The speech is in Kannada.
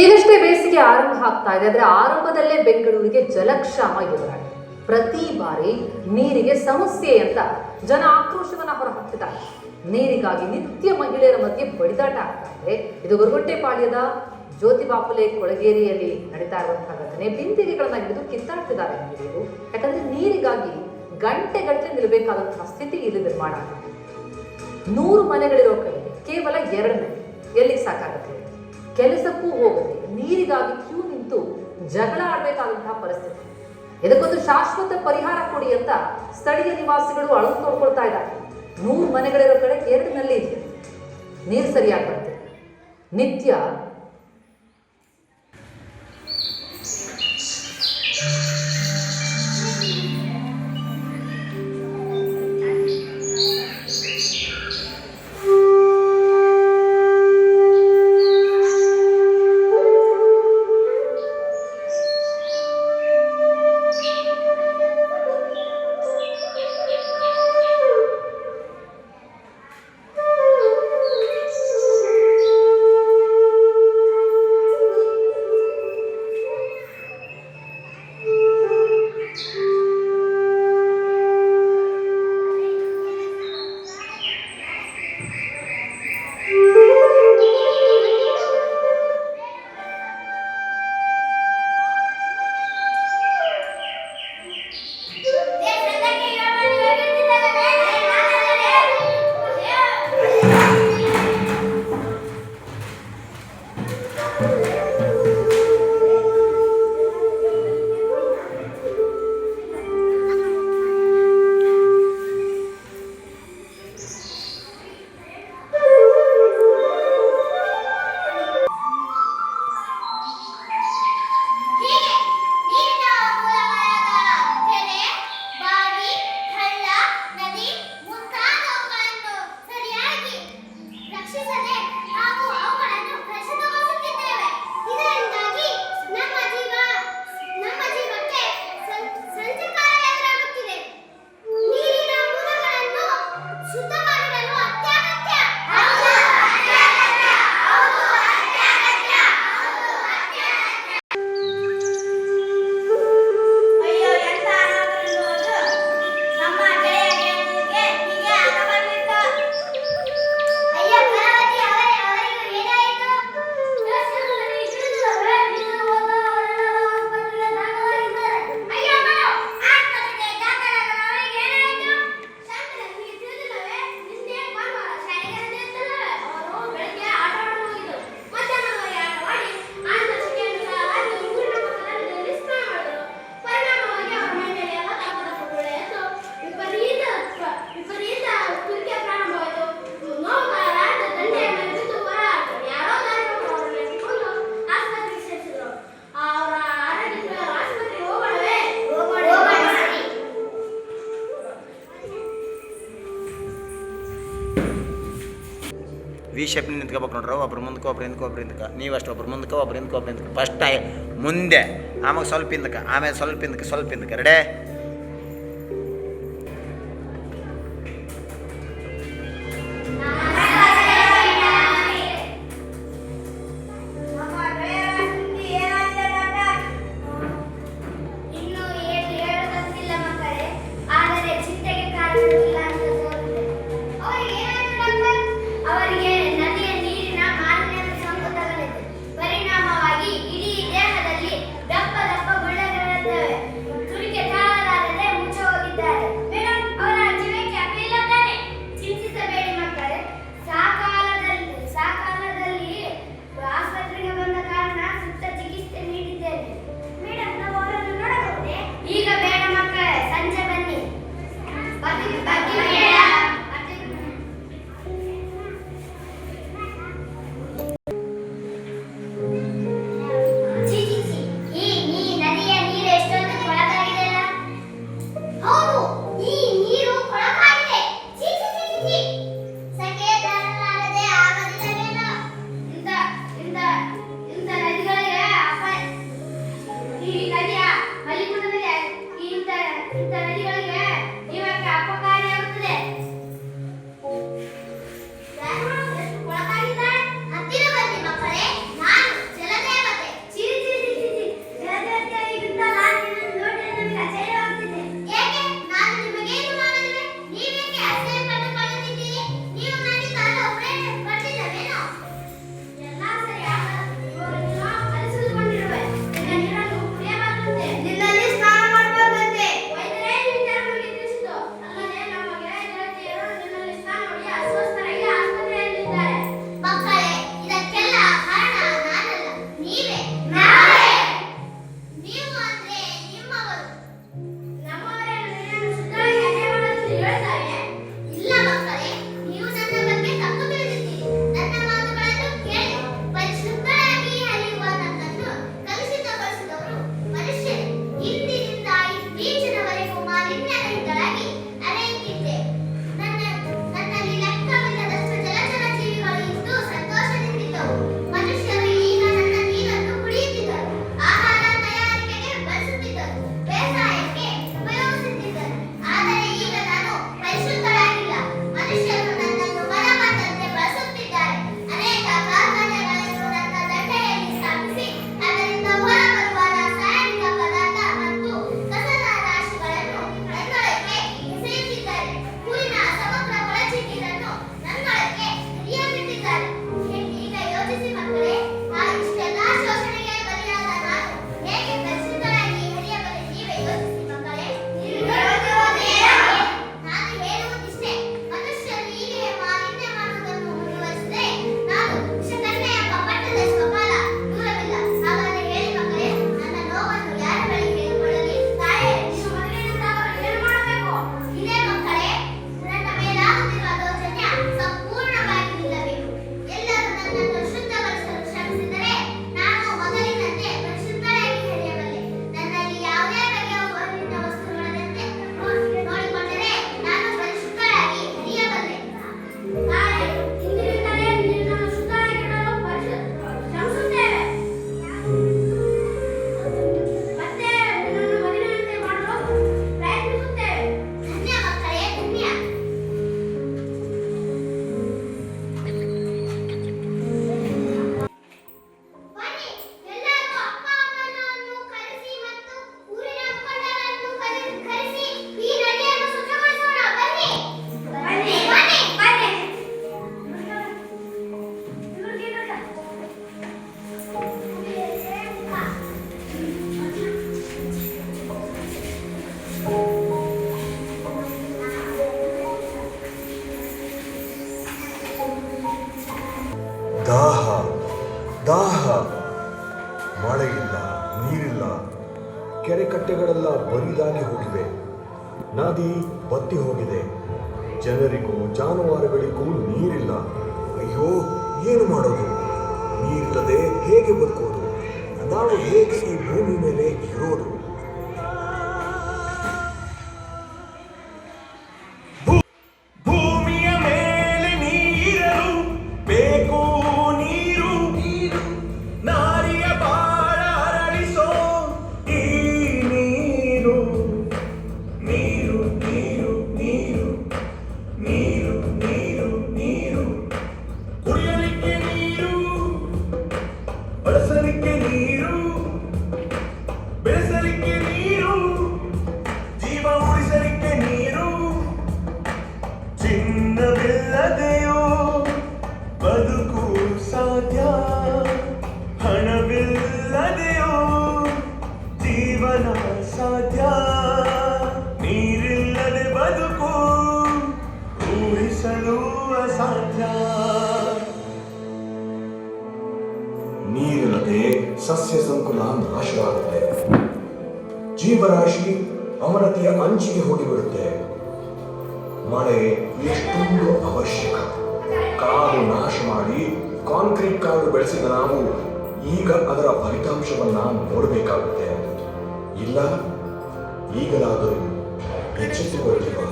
ಈಗಷ್ಟೇ ಬೇಸಿಗೆ ಆರಂಭ ಆಗ್ತಾ ಇದೆ. ಆದರೆ ಆರಂಭದಲ್ಲೇ ಬೆಂಗಳೂರಿಗೆ ಜಲಕ್ಷಾಮ ಎದುರಾಗಿದೆ. ಪ್ರತಿ ಬಾರಿ ನೀರಿಗೆ ಸಮಸ್ಯೆ ಅಂತ ಜನ ಆಕ್ರೋಶವನ್ನ ಹೊರಹಾಕ್ತಿದ್ದಾರೆ. ನೀರಿಗಾಗಿ ನಿತ್ಯ ಮಹಿಳೆಯರ ಮಧ್ಯೆ ಬಡಿದಾಟ ಆಗ್ತಾ ಇದೆ. ಇದು ಗೊರಗುಂಟೆಪಾಳ್ಯದ ಜ್ಯೋತಿ ಬಾಪುಲೆ ಕೊಳಗೇರಿಯಲ್ಲಿ ನಡೀತಾ ಇರುವಂತಹ ಘಟನೆ. ಬಿಂದಿಗೆಗಳನ್ನ ಹಿಡಿದು ಕಿತ್ತಾಡ್ತಿದ್ದಾರೆ ಮಹಿಳೆಯರು ಯಾಕಂದ್ರೆ ನೀರಿಗಾಗಿ ಗಂಟೆ ಗಂಟೆ ನಿಲ್ಲಬೇಕಾದಂತಹ ಸ್ಥಿತಿ ಇಲ್ಲಿ ನಿರ್ಮಾಣ ಆಗಿದೆ. ನೂರು ಮನೆಗಳಿರೋ ಕೈ ಕೇವಲ ಎರಡು ಮನೆ. ಎಲ್ಲಿಗೆ ಸಾಕಾಗುತ್ತೆ? ಕೆಲಸಕ್ಕೂ ಹೋಗದೆ ನೀರಿಗಾಗಿ ಕ್ಯೂ ನಿಂತು ಜಗಳ ಆಡಬೇಕಾದಂತಹ ಪರಿಸ್ಥಿತಿ. ಇದಕ್ಕೊಂದು ಶಾಶ್ವತ ಪರಿಹಾರ ಕೊಡಿ ಅಂತ ಸ್ಥಳೀಯ ನಿವಾಸಿಗಳು ಅಳು ನೋಡ್ಕೊಳ್ತಾ ಇದ್ದಾರೆ. ನೂರು ಮನೆಗಳಿರೋ ಕಡೆ ಎರಡು ನಲ್ಲಿ ಇದೆ. ನೀರು ಸರಿಯಾಗಿ ಬರುತ್ತೆ ನಿತ್ಯ ವಿ ಶೇಪ್ ನಿಂತ್ಕೋಬೇಕು ನೋಡ್ರಿ. ಒಬ್ರು ಮುಂದಕ್ಕೆ ಒಬ್ರು ಹಿಂದಕ್ಕೆ ಒಬ್ರು ಹಿಂದಕ್ಕೆ ನೀವು ಅಷ್ಟು, ಒಬ್ರು ಮುಂದಕ್ಕೆ ಒಬ್ರು ಹಿಂದಕ್ಕೆ ಒಬ್ರು ಹಿಂದಕ್ಕೆ ಫಸ್ಟ್ ಮುಂದೆ, ಆಮೇಲೆ ಸ್ವಲ್ಪ ಹಿಂದಕ್ಕೆ ಆಮೇಲೆ ಸ್ವಲ್ಪ ಹಿಂದಕ್ಕೆ ಸ್ವಲ್ಪ ಹಿಂದಕ್ಕೆ ಎರಡೇ ಮಳೆಯಿಲ್ಲ, ನೀರಿಲ್ಲ ಕೆರೆ ಕಟ್ಟೆಗಳೆಲ್ಲ ಬರಿದಾಗಿ ಹೋಗಿವೆ. ನದಿ ಬತ್ತಿ ಹೋಗಿದೆ. ಜನರಿಗೂ ಜಾನುವಾರುಗಳಿಗೂ ನೀರಿಲ್ಲ. ಅಯ್ಯೋ, ಏನು ಮಾಡೋದು? ನೀರಿಲ್ಲದೆ ಹೇಗೆ ಬದುಕೋದು ನಾವು ಹೇಗೆ ಈ ಭೂಮಿ ಮೇಲೆ ಇರೋದು? ಸಸ್ಯ ಸಂಕುಲ ನಾಶವಾಗುತ್ತೆ ಜೀವರಾಶಿ ಅವನತಿಯ ಅಂಚಿಗೆ ಹೋಗಿಬಿಡುತ್ತೆ ಮಳೆ ಎಷ್ಟೊಂದು ಅವಶ್ಯಕ. ಕಾಡು ನಾಶ ಮಾಡಿ ಕಾಂಕ್ರೀಟ್ ಕಾಡು ಬೆಳೆಸಿದ ನಾವು ಈಗ ಅದರ ಫಲಿತಾಂಶವನ್ನ ನೋಡಬೇಕಾಗುತ್ತೆ. ಇಲ್ಲ, ಈಗಲಾದರೂ ಎಚ್ಚೆತ್ತುಕೊಳ್ಳಿವಾ